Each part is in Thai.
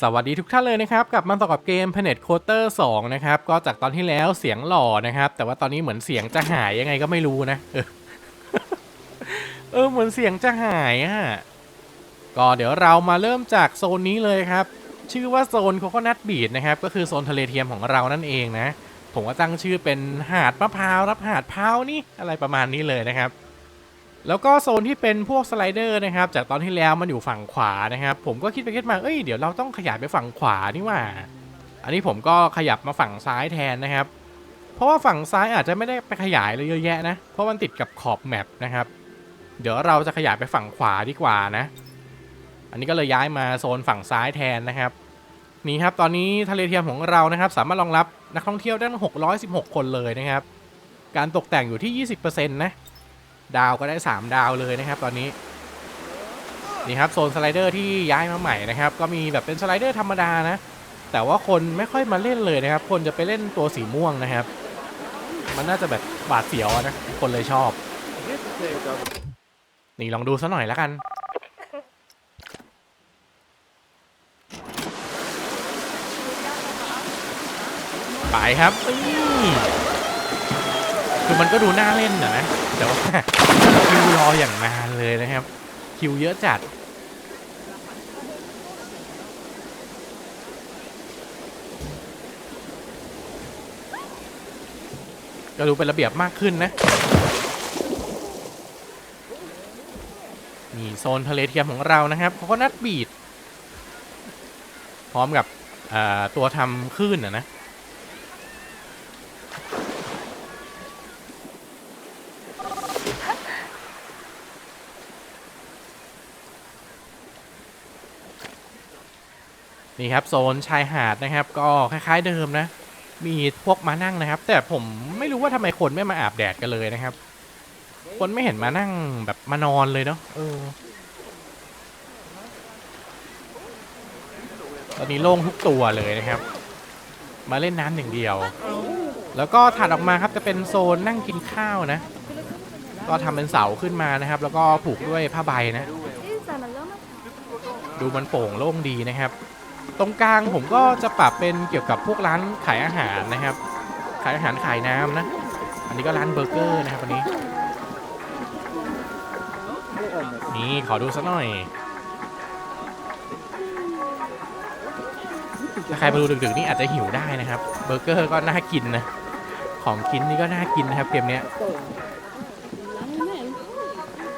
สวัสดีทุกท่านเลยนะครับกลับมาต่อกับเกม Planet Coaster 2 นะครับ ก็จากตอนที่แล้วเสียงหล่อนะครับ แต่ว่าตอนนี้เหมือนเสียงจะหายยังไงก็ไม่รู้นะเออเหมือนเสียงจะหายอะก็เดี๋ยวเรามาเริ่มจากโซนนี้เลยครับ ชื่อว่าโซนโคโคนัทบีดนะครับ ก็คือโซนทะเลเทียมของเรานั่นเองนะ ผมก็ตั้งชื่อเป็นหาดมะพร้าวรับหาดพร้าวนี่อะไรประมาณนี้เลยนะครับ แล้วก็โซนที่เป็นพวกสไลเดอร์นะครับ จากตอนที่แล้วมันอยู่ฝั่งขวานะครับ ผมก็คิดไปคิดมาเอ้ยเดี๋ยวเราต้องขยายไปฝั่งขวานี่ว่า อันนี้ผมก็ขยับมาฝั่งซ้ายแทนนะครับ เพราะว่าฝั่งซ้ายอาจจะไม่ได้ไปขยายเลยเยอะแยะนะ เพราะมันติดกับขอบแมปนะครับ เดี๋ยวเราจะขยายไปฝั่งขวาดีกว่านะ อันนี้ก็เลยย้ายมาโซนฝั่งซ้ายแทนนะครับ นี่ครับตอนนี้ทะเลเทียมของเรานะครับ สามารถรองรับนักท่องเที่ยวได้ทั้ง616 คนเลยนะครับ การตกแต่งอยู่ที่ 20%นะ ดาวก็ได้ 3 ดาวเลยนะครับตอนนี้นี่ครับโซนสไลเดอร์ที่ย้ายมาใหม่นะครับ ก็มีแบบเป็นสไลเดอร์ธรรมดานะ แต่ว่าคนไม่ค่อยมาเล่นเลยนะครับ คนจะไปเล่นตัวสีม่วงนะครับ มันน่าจะแบบบาดเสียวนะ คนเลยชอบ นี่ลองดูซะหน่อยแล้วกัน ไปครับนี่ คือมันก็ดูน่าเล่นอะนะ แต่ว่าคิวรออย่างนานเลยนะครับ คิวเยอะจัด ก็ดูเป็นระเบียบมากขึ้นนะ นี่โซนทะเลเทียมของเรานะครับเขาก็นัดบีด พร้อมกับตัวทำคลื่นอะนะ นี่ครับโซนชายหาดนะครับ ก็คล้ายๆเดิมนะ มีพวกมานั่งนะครับ แต่ผมไม่รู้ว่าทำไมคนไม่มาอาบแดดกันเลยนะครับ คนไม่เห็นมานั่งแบบมานอนเลยเนาะเออตอนนี้โล่งทุกตัวเลยนะครับ มาเล่นน้ำอย่างเดียว แล้วก็ถัดออกมาครับจะเป็นโซนนั่งกินข้าวนะ ก็ทำเป็นเสาขึ้นมานะครับ แล้วก็ผูกด้วยผ้าใบนะ ดูมันโปร่งโล่งดีนะครับ ตรงกลางผมก็จะปรับเป็นเกี่ยวกับพวกร้านขายอาหารนะครับ ขายอาหารขายน้ำนะ อันนี้ก็ร้านเบอร์เกอร์นะครับวันนี้ นี่ขอดูสักหน่อย ถ้าใครมาดูดึกๆนี่อาจจะหิวได้นะครับ เบอร์เกอร์ก็น่ากินนะ ของกินนี่ก็น่ากินนะครับเกมเนี้ย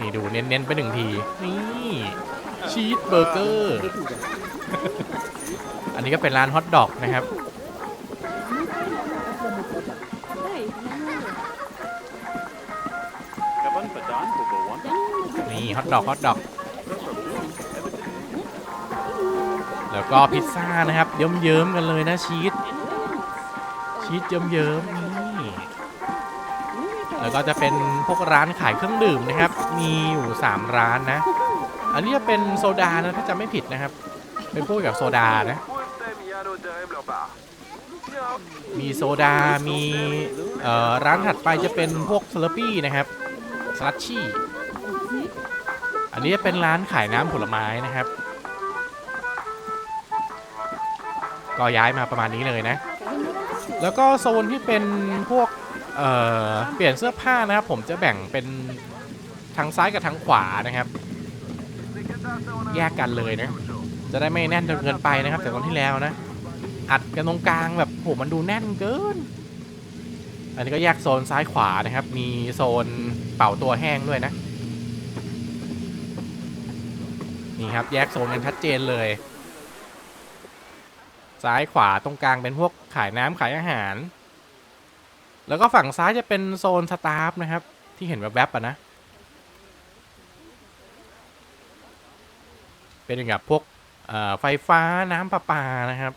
นี่ดูเน้นๆไปหนึ่งที นี่ชีสเบอร์เกอร์ นนี้ก็เป็นร้านฮอทดอกนะครับ นี่ฮอทดอกฮอทดอก แล้วก็พิซซ่านะครับ เยิ้มๆกันเลยนะชีส ชีสเยิ้มๆนี่แล้วก็จะเป็นพวกร้านขายเครื่องดื่มนะครับ มีอยู่ 3 ร้านนะ อันนี้จะเป็นโซดานะถ้าจำไม่ผิดนะครับ เป็นพวกแบบโซดานะ มีโซดา มีร้านถัดไปจะเป็นพวกสลัปี้นะครับสลัดชี่ อันนี้จะเป็นร้านขายน้ำผลไม้นะครับ ก็ย้ายมาประมาณนี้เลยนะ แล้วก็โซนที่เป็นพวกเเปลี่ยนเสื้อผ้านะครับผมจะแบ่งเป็นทางซ้ายกับทางขวานะครับ แยกกันเลยนะ จะได้ไม่แน่นจนเกินไปนะครับแต่ตอนที่แล้วนะ อัดกันตรงกลางแบบ โหมันดูแน่นเกิน อันนี้ก็แยกโซนซ้ายขวานะครับ มีโซนเป่าตัวแห้งด้วยนะ นี่ครับแยกโซนกันชัดเจนเลย ซ้ายขวาตรงกลางเป็นพวกขายน้ำขายอาหาร แล้วก็ฝั่งซ้ายจะเป็นโซนสตาฟนะครับ ที่เห็นแบบแวบๆอะนะ เป็นอย่างกับพวกไฟฟ้าน้ำประปานะครับ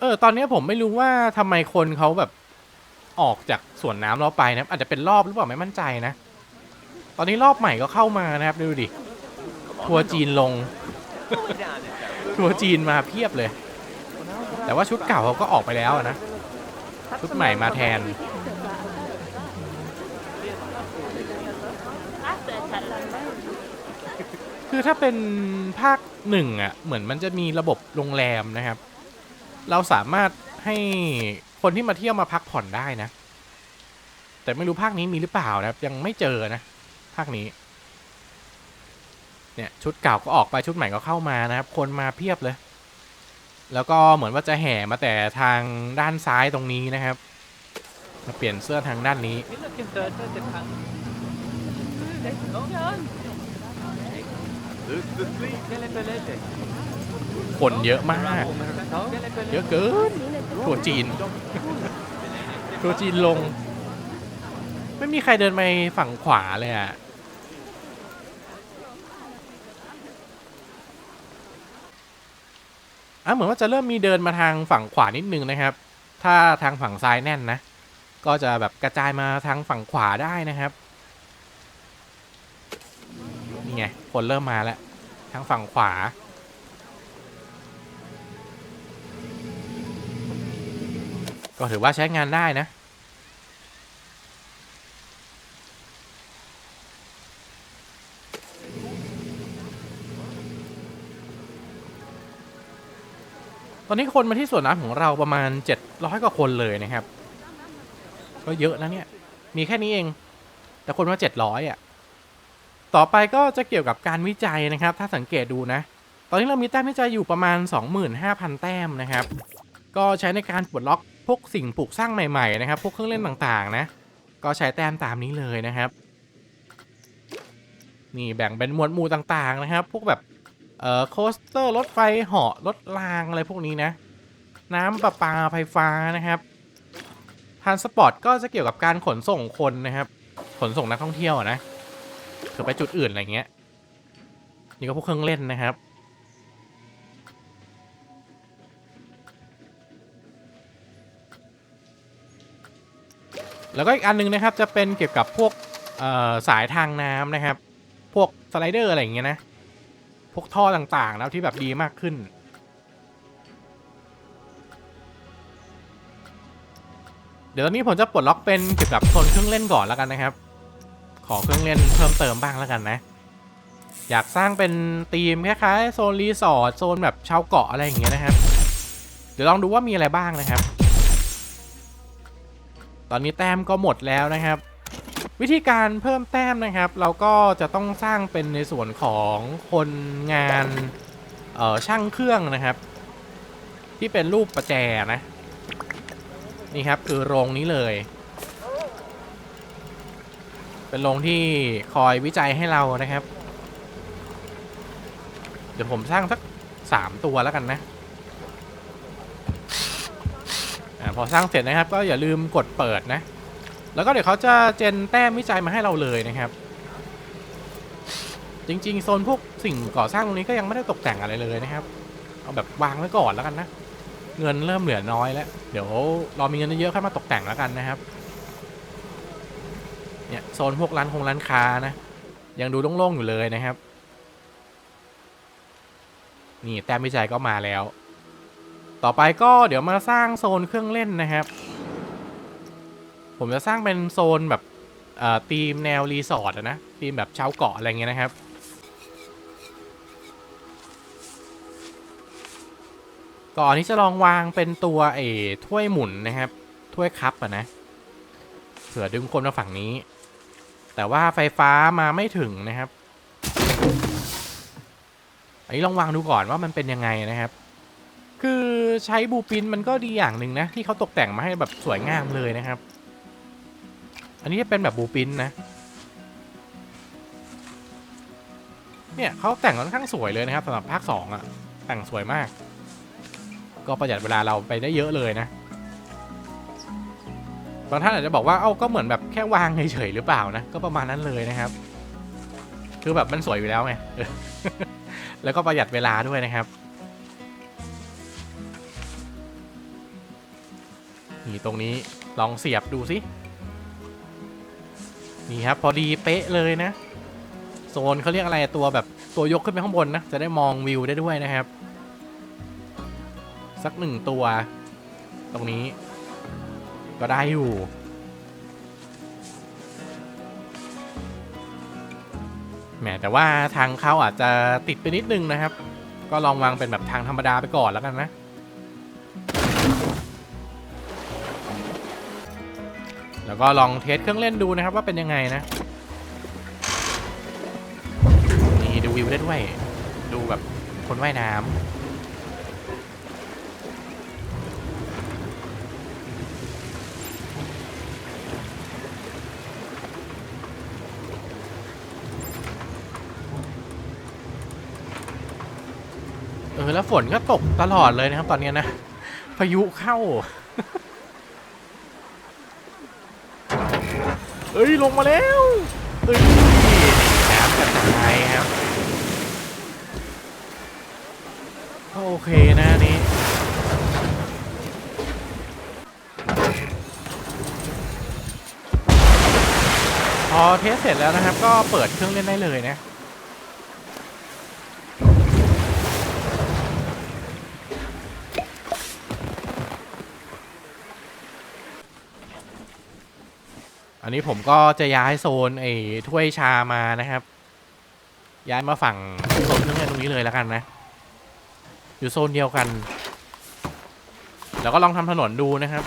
เออตอนนี้ผมไม่รู้ว่าทำไมคนเขาแบบออกจากสวนน้ำเราไปนะอาจจะเป็นรอบหรือเปล่าไม่มั่นใจนะ ตอนนี้รอบใหม่ก็เข้ามานะครับดูดิทัวร์จีนลง ทัวร์จีนมาเพียบเลย แต่ว่าชุดเก่าเขาก็ออกไปแล้วนะ ชุดใหม่มาแทน คือถ้าเป็นภาคหนึ่งอะ เหมือนมันจะมีระบบโรงแรมนะครับ เราสามารถให้คนที่มาเที่ยวมาพักผ่อนได้นะ แต่ไม่รู้ภาคนี้มีหรือเปล่านะครับ ยังไม่เจอนะภาคนี้ เนี่ยชุดเก่าก็ออกไปชุดใหม่ก็เข้ามานะครับ คนมาเพียบเลย แล้วก็เหมือนว่าจะแห่มาแต่ทางด้านซ้ายตรงนี้นะครับมาเปลี่ยนเสื้อทางด้านนี้ คนเยอะมาก เยอะเกินทัวร์จีนทัวร์จีนลง ไม่มีใครเดินไปฝั่งขวาเลยอะอะเหมือนว่าจะเริ่มมีเดินมาทางฝั่งขวานิดนึงนะครับ ถ้าทางฝั่งซ้ายแน่นนะ ก็จะแบบกระจายมาทางฝั่งขวาได้นะครับ นี่ไง คนเริ่มมาแล้ว ทางฝั่งขวา ก็ถือว่าใช้งานได้นะ ตอนนี้คนมาที่สวนน้ำของเราประมาณ 700 กว่าคนเลยนะครับ ก็เยอะนะเนี่ย มีแค่นี้เอง แต่คนมา 700 อะ ต่อไปก็จะเกี่ยวกับการวิจัยนะครับ ถ้าสังเกตดูนะ ตอนนี้เรามีแต้มวิจัยอยู่ประมาณ 25,000 แต้มนะครับ ก็ใช้ในการปลดล็อก พวกสิ่งปลูกสร้างใหม่ๆนะครับพวกเครื่องเล่นต่างๆนะ ก็ใช้แต้มตามนี้เลยนะครับนี่แบ่งเป็นหมวดหมู่ต่างๆนะครับ พวกแบบเอ่อโคสเตอร์รถไฟเหาะรถรางอะไรพวกนี้นะ น้ำประปาไฟฟ้านะครับทานสปอร์ตก็จะเกี่ยวกับการขนส่งคนนะครับ ขนส่งนักท่องเที่ยวอะนะคือไปจุดอื่นอะไรเงี้ยนี่ก็พวกเครื่องเล่นนะครับ แล้วก็อีกอันหนึงนะครับจะเป็นเกี่ยวกับพวกสายทางน้ำนะครับ พวกสไลเดอร์อะไรอย่างเงี้ยนะ พวกท่อต่างๆแล้วที่แบบดีมากขึ้น เดี๋ยวตอนนี้ผมจะปลดล็อกเป็นเกี่ยวกับโซนเครื่องเล่นก่อนแล้วกันนะครับ ขอเครื่องเล่นเพิ่มเติมบ้างแล้วกันนะ อยากสร้างเป็นธีมคล้ายๆโซนรีสอร์ทโซนแบบชาวเกาะอะไรอย่างเงี้ยนะครับ เดี๋ยวลองดูว่ามีอะไรบ้างนะครับ ตอนนี้แต้มก็หมดแล้วนะครับ วิธีการเพิ่มแต้มนะครับ เราก็จะต้องสร้างเป็นในส่วนของคนงานช่างเครื่องนะครับ ที่เป็นรูปประแจนะนี่ครับคือโรงนี้เลย เป็นโรงที่คอยวิจัยให้เรานะครับ เดี๋ยวผมสร้างสักสามตัวแล้วกันนะอา พอสร้างเสร็จนะครับ ก็อย่าลืมกดเปิดนะ แล้วก็เดี๋ยวเขาจะเจนแต้มวิจัยมาให้เราเลยนะครับ จริงๆโซนพวกสิ่งก่อสร้างตรงนี้ก็ยังไม่ได้ตกแต่งอะไรเลยนะครับ เอาแบบวางไว้ก่อนแล้วกันนะ เงินเริ่มเหลือน้อยแล้ว เดี๋ยวรอมีเงินเยอะค่อยมาตกแต่งแล้วกันนะครับ เนี่ยโซนพวกร้านคงร้านค้านะ ยังดูโล่งๆอยู่เลยนะครับ นี่แต้มวิจัยก็มาแล้ว ต่อไปก็เดี๋ยวมาสร้างโซนเครื่องเล่นนะครับ ผมจะสร้างเป็นโซนแบบเอ่อทีมแนวรีสอร์ทนะทีมแบบชาวเกาะอะไรเงี้ยนะครับ ก่อนที่จะลองวางเป็นตัวไอ้ถ้วยหมุนนะครับถ้วยคัพอะนะเผื่อดึงคนมาฝั่งนี้ แต่ว่าไฟฟ้ามาไม่ถึงนะครับ อันนี้ลองวางดูก่อนว่ามันเป็นยังไงนะครับ คือใช้บูปินมันก็ดีอย่างหนึ่งนะ ที่เขาตกแต่งมาให้แบบสวยงามเลยนะครับ อันนี้จะเป็นแบบบูปินนะ เนี่ยเขาแต่งค่อนข้างสวยเลยนะครับสำหรับภาคสองอะแต่งสวยมาก ก็ประหยัดเวลาเราไปได้เยอะเลยนะบางท่านอาจจะบอกว่าเอ้าก็เหมือนแบบแค่วางเฉยๆหรือเปล่านะ ก็ประมาณนั้นเลยนะครับ คือแบบมันสวยอยู่แล้วไงแล้วก็ประหยัดเวลาด้วยนะครับ ตรงนี้ลองเสียบดูสิ นี่ครับ พอดีเป๊ะเลยนะ โซนเขาเรียกอะไรตัวแบบตัวยกขึ้นไปข้างบนนะ จะได้มองวิวได้ด้วยนะครับ สักหนึ่งตัว ตรงนี้ ก็ได้อยู่แหมมแต่ว่าทางเขาอาจจะติดไปนิดนึงนะครับ ก็ลองวางเป็นแบบทางธรรมดาไปก่อนแล้วกันนะ ก็ลองเทสเครื่องเล่นดูนะครับว่าเป็นยังไงนะ นี่ดูวิวได้ด้วย ดูแบบคนว่ายน้ำเออแล้วฝนก็ตกตลอดเลยนะครับตอนนี้นะ พายุเข้า เอ้ยลงมาแล้วเฮ้ยน้ำกระจายครับก็โอเคนะนี้พอเทสเสร็จแล้วนะครับ ก็เปิดเครื่องเล่นได้เลยนะ นี้ผมก็จะย้ายโซนไอ้ถ้วยชามานะครับ ย้ายมาฝั่งโซนเครื่องเล่นตรงนี้เลยแล้วกันนะ อยู่โซนเดียวกัน แล้วก็ลองทำถนนดูนะครับ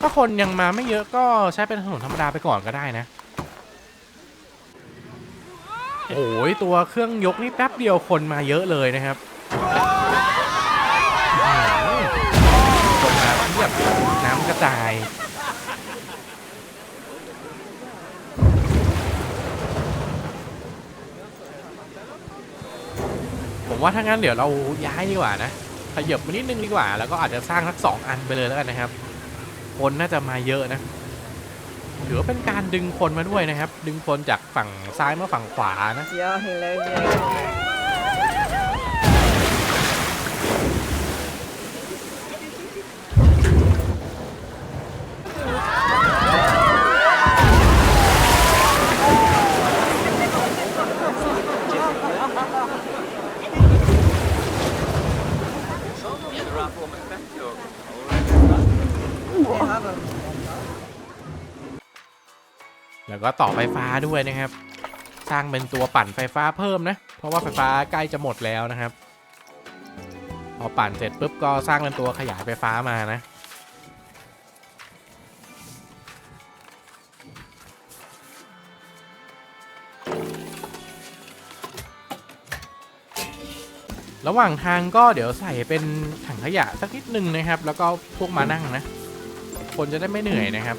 ถ้าคนยังมาไม่เยอะก็ใช้เป็นถนนธรรมดาไปก่อนก็ได้นะโอ้ยตัวเครื่องยกนี่แป๊บเดียวคนมาเยอะเลยนะครับคนมาเพียบน้ำกระจาย ว่าถ้างั้นเดี๋ยวเราย้ายดีกว่านะขยับมานิดนึงดีกว่า แล้วก็อาจจะสร้างสักสองอันไปเลยแล้วกันนะครับ คนน่าจะมาเยอะนะถือว่าเป็นการดึงคนมาด้วยนะครับ ดึงคนจากฝั่งซ้ายมาฝั่งขวานะ Ja, heel leuk. ก็ต่อไฟฟ้าด้วยนะครับ สร้างเป็นตัวปั่นไฟฟ้าเพิ่มนะ เพราะว่าไฟฟ้าใกล้จะหมดแล้วนะครับ พอปั่นเสร็จปุ๊บก็สร้างเป็นตัวขยายไฟฟ้ามานะระหว่างทางก็เดี๋ยวใส่เป็นถังขยะสักนิดนึงนะครับ แล้วก็พวกมานั่งนะ คนจะได้ไม่เหนื่อยนะครับ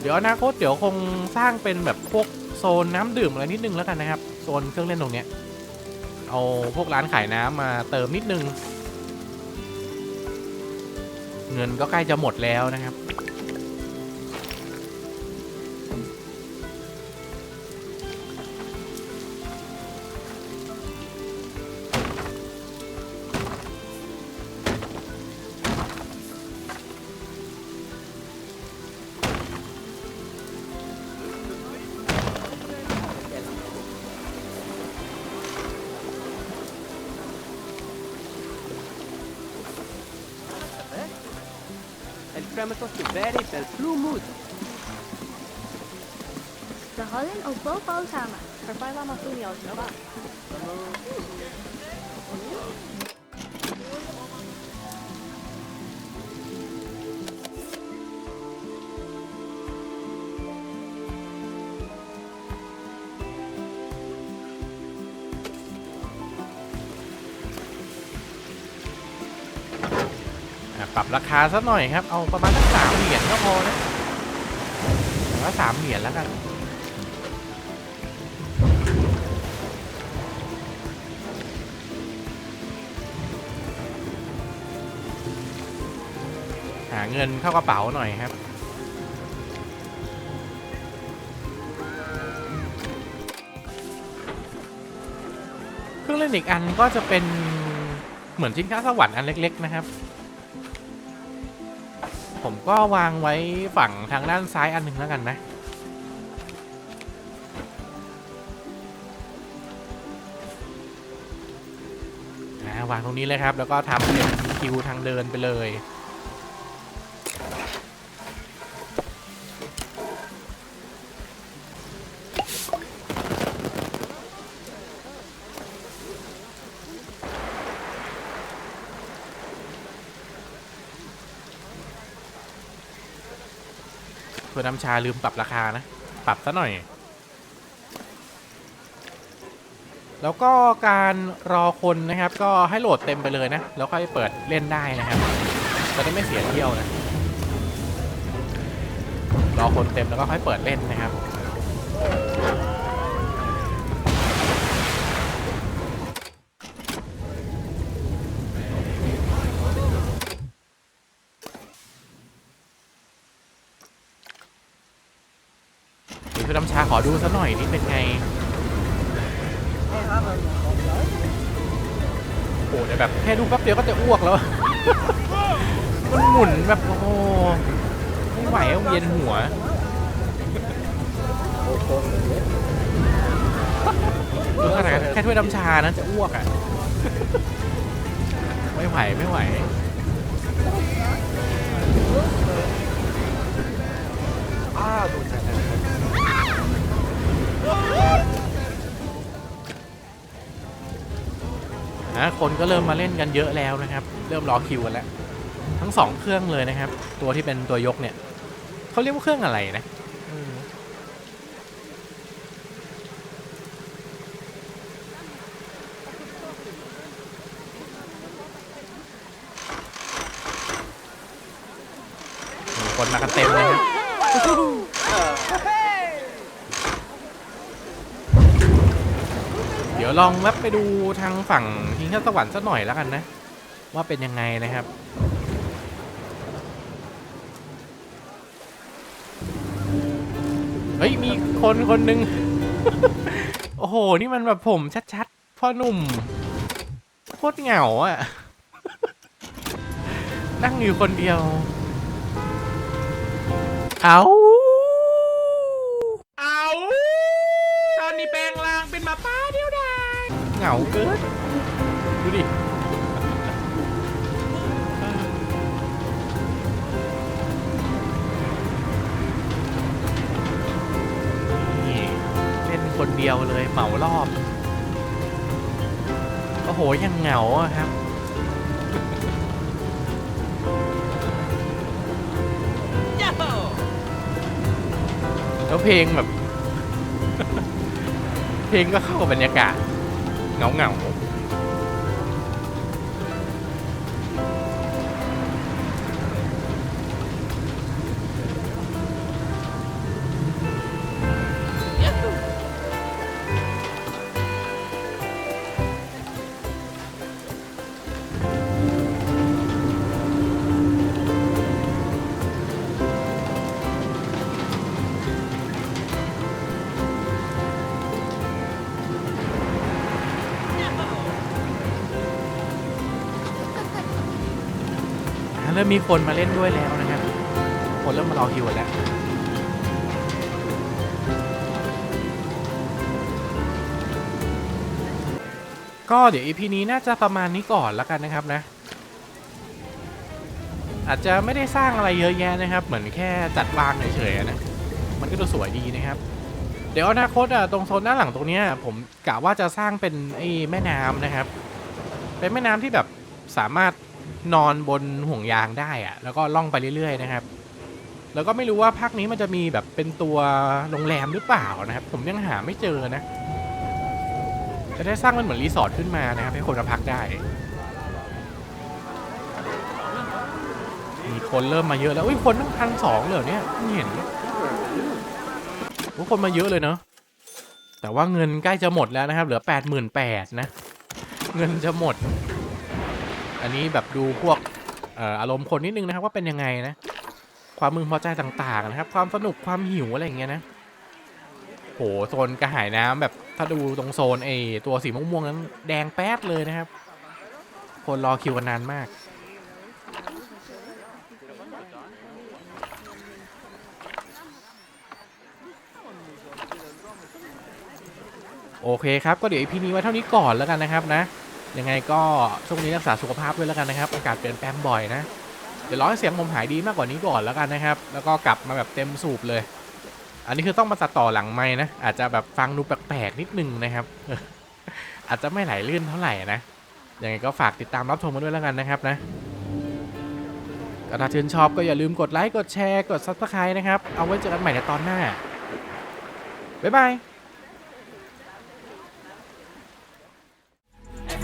เดี๋ยวอนาคตเดี๋ยวคงสร้างเป็นแบบพวกโซนน้ำดื่มอะไรนิดนึงแล้วกันนะครับ โซนเครื่องเล่นตรงเนี้ยเอาพวกร้านขายน้ำมาเติมนิดนึง เงินก็ใกล้จะหมดแล้วนะครับ The costumeri per plumut. De Hallen op Boven Osama. Verfai lama tumi al ราคาสักหน่อยครับ เอาประมาณสักสามเหรียญก็พอนะแต่ว่าสามเหรียญแล้วกันหาเงินเข้ากระเป๋าหน่อยครับ เครื่องเล่นอีกอันก็จะเป็นเหมือนชิ้นค้าสวรรค์อันเล็ก ๆ นะครับ ผมก็วางไว้ฝั่งทางด้านซ้ายอันหนึ่งแล้วกันนะ วางตรงนี้เลยครับ แล้วก็ทำเป็นคิวทางเดินไปเลย ถ้วน้ำชาลืมปรับราคานะ ปรับซะหน่อย แล้วก็การรอคนนะครับ ก็ให้โหลดเต็มไปเลยนะ แล้วค่อยเปิดเล่นได้นะครับ จะได้ไม่เสียเที่ยวนะ รอคนเต็มแล้วก็ค่อยเปิดเล่นนะครับ นี่คื อน้ำชาขอดูสักหน่อยนี่เป็นไงโอ้แต่แบบแค่ดูแป๊บเดียวก็จะอ้วกแล้ว มันหมุนแบบโอ้โหไม่ไหวอะเวียนหัวดูขนาดแค่ถ้วยน้ำชานะจะอ้วกอะ ไม่ไหวไม่ไหว นะคนก็เริ่มมาเล่นกันเยอะแล้วนะครับ เริ่มรอคิวกันแล้ว ทั้งสองเครื่องเลยนะครับ ตัวที่เป็นตัวยกเนี่ยเขาเรียกว่าเครื่องอะไรนะอืมมีคนมากันเต็มเลยครับเดี๋ ยวลองแวบไปดูทางฝั่งทิงข้าสวรรค์สักหน่อยแล้วกันนะ ว่าเป็นยังไงนะครับเฮ้ยมีคนคนหนึ่งโอ้โห นี่มันแบบผมชัดๆ พ่อหนุ่ม โคตรเหงาอะ นั่งอยู่คนเดียวาเกินดูดิเล่นคนเดียวเลยเหมารอบ โอ้โห ยังเหงาอะครับแล้วเพลงแบบ เพลงก็เข้ากับบรรยากาศ เห ริ่มมีคนมาเล่นด้วยแล้วนะครับ คนเริ่มมารอคิวแล้วก็เดี๋ยว EP นี้น่าจะประมาณนี้ก่อนแล้วกันนะครับนะ อาจจะไม่ได้สร้างอะไรเยอะแยะนะครับ เหมือนแค่จัดวางเฉยๆนะ มันก็ดูสวยดีนะครับ เดี๋ยวอนาคตอะตรงโซนด้านหลังตรงนี้ผมกะว่าจะสร้างเป็นไอ้แม่น้ำนะครับ เป็นแม่น้ำที่แบบสามารถ นอนบนห่วงยางได้อะแล้วก็ล่องไปเรื่อยๆนะครับ แล้วก็ไม่รู้ว่าภาคนี้มันจะมีแบบเป็นตัวโรงแรมหรือเปล่านะครับ ผมยังหาไม่เจอนะจะได้สร้างมันเหมือนรีสอร์ทขึ้นมานะครับให้คนมาพักได้มีคนเริ่มมาเยอะแล้วอุ้ยคนตั้งพันสองเลยเนี่ยเห็นโอ้คนมาเยอะเลยเนาะแต่ว่าเงินใกล้จะหมดแล้วนะครับ เหลือแปดหมื่นแปดนะ เงินจะหมด อันนี้แบบดูพวกอารมณ์คนนิดนึงนะครับว่าเป็นยังไงนะ ความมึงพอใจต่างๆนะครับ ความสนุกความหิวอะไรอย่างเงี้ยนะโหโซนกระหายน้ำแบบถ้าดูตรงโซนไอตัวสีม่วงๆนั้นแดงแป๊ดเลยนะครับ คนรอคิวกันนานมาก โอเคครับ ก็เดี๋ยวอีพีนี้ไว้เท่านี้ก่อนแล้วกันนะครับนะ ยังไงก็ช่วงนี้รักษาสุขภาพด้วยแล้วกันนะครับ อากาศเปลี่ยนแปลงบ่อยนะ เดี๋ยวรอให้เสียงผมหายดีมากกว่านี้ก่อนแล้วกันนะครับ แล้วก็กลับมาแบบเต็มสูบเลย อันนี้คือต้องมาตัดต่อหลังไม้นะ อาจจะแบบฟังดูแปลกๆนิดนึงนะครับ อาจจะไม่ไหลลื่นเท่าไหร่นะ ยังไงก็ฝากติดตามรับชมกันด้วยแล้วกันนะครับนะถ้าชื่นชอบก็อย่าลืมกดไลค์ กดแชร์ กด subscribe นะครับ เอาไว้เจอกันใหม่ในตอนหน้า บ๊ายบาย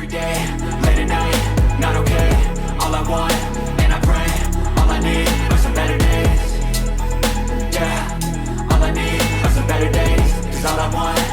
every day, late at night, not okay. All I want, and I pray, all I need are some better days. Yeah, all I need are some better days, cause all I want.